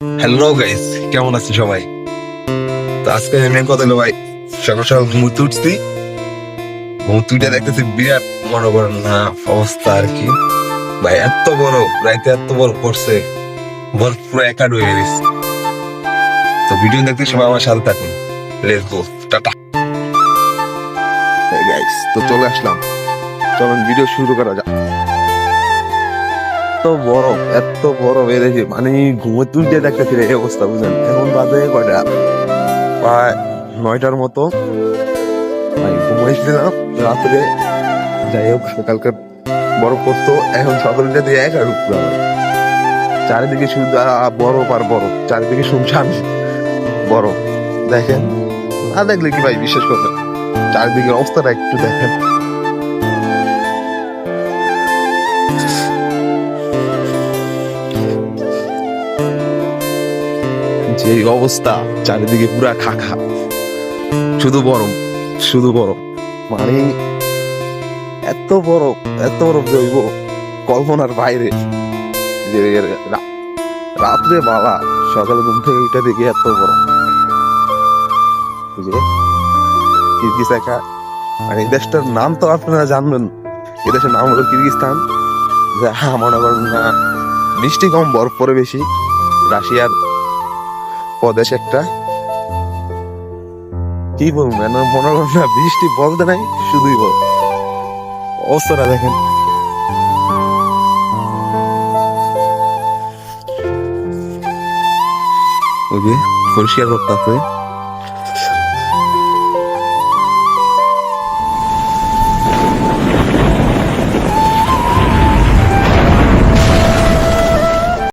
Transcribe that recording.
Hello guys কেমন আছেন সবাই? তো আজকে মেন কথা ভাই। সকাল সকাল ঘুমোতে উঠছি। ঘুমোতে দেখতেছি বিরাট বড় বড় না অবস্থা আর কি। ভাই, এত বড়, রাইতে এত বড় পড়ছে। বল পুরো একা হয়ে গেছে। তো ভিডিও দেখতে সবাই আমার সাথে থাকুন। লেটস গো টাটা গাইস তো চলে আসলাম। চলুন ভিডিও শুরু করা যাক। এত বড় এত বড় বেড়েছে মানে ঘুমে তুলতে দেখতেছি রে, এই অবস্থা, বুঝলেন? এখন বাজে কয়টা? প্রায় নয়টার মতো। ভাই ঘুমাইছিলাম রাত্রে। যাই হোক সকালকার বরফ পড়তো, এখন সকালটা দিয়ে এক উপরে আবার। চারিদিকে শুধু বরফ আর বরফ, চারিদিকে শুনছান বরফ। দেখেন, না দেখলে কি ভাই বিশ্বাস করবেন? চারিদিকের অবস্থাটা একটু দেখেন। যে অবস্থা। চারিদিকে পুরা খাখা। শুধু গরম শুধু গরম মানে এত বরফ এত বরফ জৈব। কল্পনার বাইরে। যে রাত্রে বালা, সকালে ঘুম থেকে এটা দেখি এত বরফ। যে কিরগিজ একা আর এই দেশটার নাম তো আপনারা জানবেন। এই দেশের নাম হলো কিরগিস্তান। যা, মনে করেন না বৃষ্টি কম বরফ পড়ে বেশি। রাশিয়ার প্রদেশ একটা। কি বলব মনোরম মনে না, বৃষ্টি বলতে নাই, শুধুই বল। অবস্থাটা দেখেন। ওকে যে পরিষ্কার করতে